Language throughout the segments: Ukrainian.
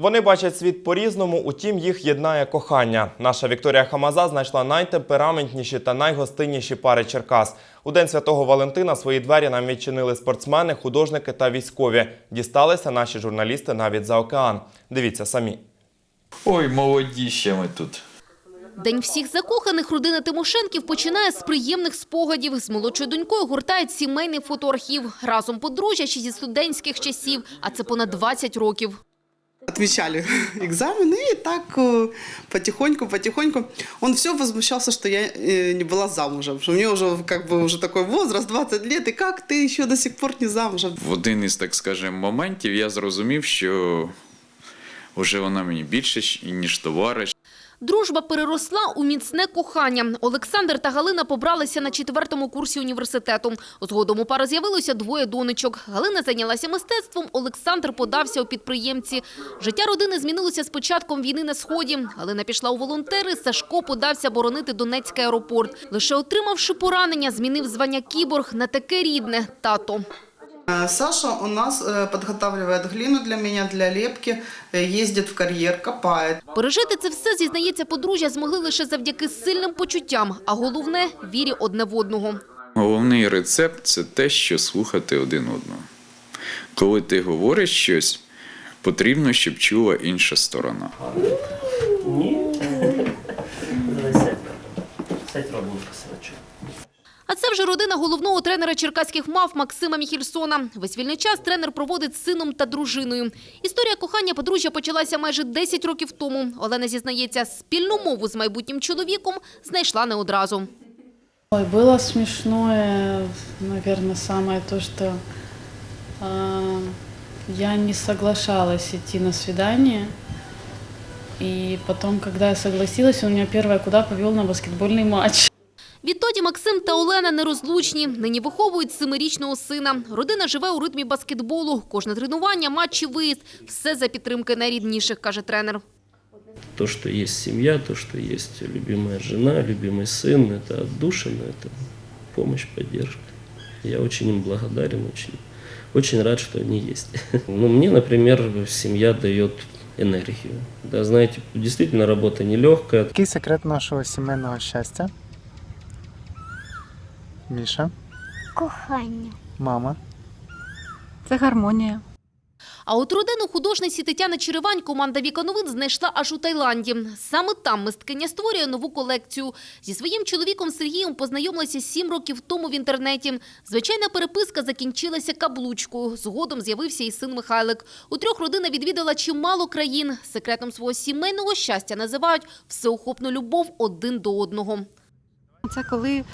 Вони бачать світ по-різному, утім їх єднає кохання. Наша Вікторія Хамаза знайшла найтемпераментніші та найгостинніші пари Черкас. У день святого Валентина свої двері нам відчинили спортсмени, художники та військові. Дісталися наші журналісти навіть за океан. Дивіться самі. Ой, молоді ще ми тут. День всіх закоханих родина Тимошенків починає з приємних спогадів. З молодшою донькою гуртають сімейний фотоархів. Разом подружжя ще зі студентських часів, а це понад 20 років. Отвечали экзамены, и так э, потихоньку-потихоньку. Он все возмущался, что я э, не была замужем, что у меня уже как бы уже такой возраст, 20 лет, и как ты еще до сих пор не замужем? В один із, так скажемо, моментів я зрозумів, що вже вона мені більше, ніж товариш. Дружба переросла у міцне кохання. Олександр та Галина побралися на четвертому курсі університету. Згодом у пари з'явилося двоє донечок. Галина зайнялася мистецтвом, Олександр подався у підприємці. Життя родини змінилося з початком війни на Сході. Галина пішла у волонтери, Сашко подався боронити Донецький аеропорт. Лише отримавши поранення, змінив звання кіборг на таке рідне – тато. Э, Саша у нас э, подготавливает глину для меня, для лепки, э, ездит в карьер, копает. Пережити це все, зізнається подружжя, змогли лише завдяки сильним почуттям, а головне – вірі одне в одного. Головний рецепт це те, що слухати один одного. Коли ти говориш щось, потрібно, щоб чула інша сторона. Ні. Давай сядь. Сядь ровненько, синочок. а це вже родина головного тренера черкаських мав Максима Міхельсона. Весь вільний час тренер проводить з сином та дружиною. Історія кохання подружжя почалася майже 10 років тому. Олена зізнається, спільну мову з майбутнім чоловіком знайшла не одразу. Ой, было смешное, наверное, самое то, что а, я не соглашалась идти на свидание. И потом, когда я согласилась, он меня первое куда повел на баскетбольный матч. Відтоді Максим та Олена нерозлучні. Нині виховують семирічного сина. Родина живе у ритмі баскетболу. Кожне тренування, матч і виїзд. Все за підтримки найрідніших, каже тренер. То, что есть семья, то, что есть любимая жена, любимый сын, это отдушина, это помощь, поддержка. Я очень им благодарен, очень, очень рад, что они есть. Ну, мне, например, семья дает энергию. Да, знаете, действительно работа нелегкая, Який секрет нашого сімейного щастя? Міша, Кохання. мама. Це гармонія. А от родину художниці Тетяни Черевань команда «Віка новин» знайшла аж у Таїланді. Саме там мисткиня створює нову колекцію. Зі своїм чоловіком Сергієм познайомилася сім років тому в інтернеті. Звичайна переписка закінчилася каблучкою. Згодом з'явився і син Михайлик. У трьох родина відвідала чимало країн. Секретом свого сімейного щастя називають всеохопну любов один до одного. Це коли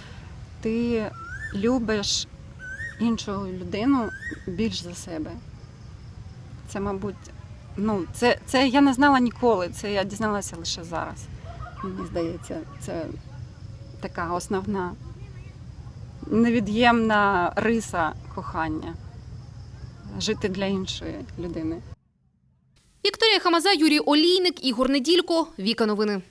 ти любиш іншу людину більш за себе. Це, мабуть, ну, це, це я не знала ніколи, це я дізналася лише зараз. Мені здається, це така основна невід'ємна риса кохання жити для іншої людини. Вікторія Хамаза, Юрій Олійник, Ігор Неділько. Віка новини.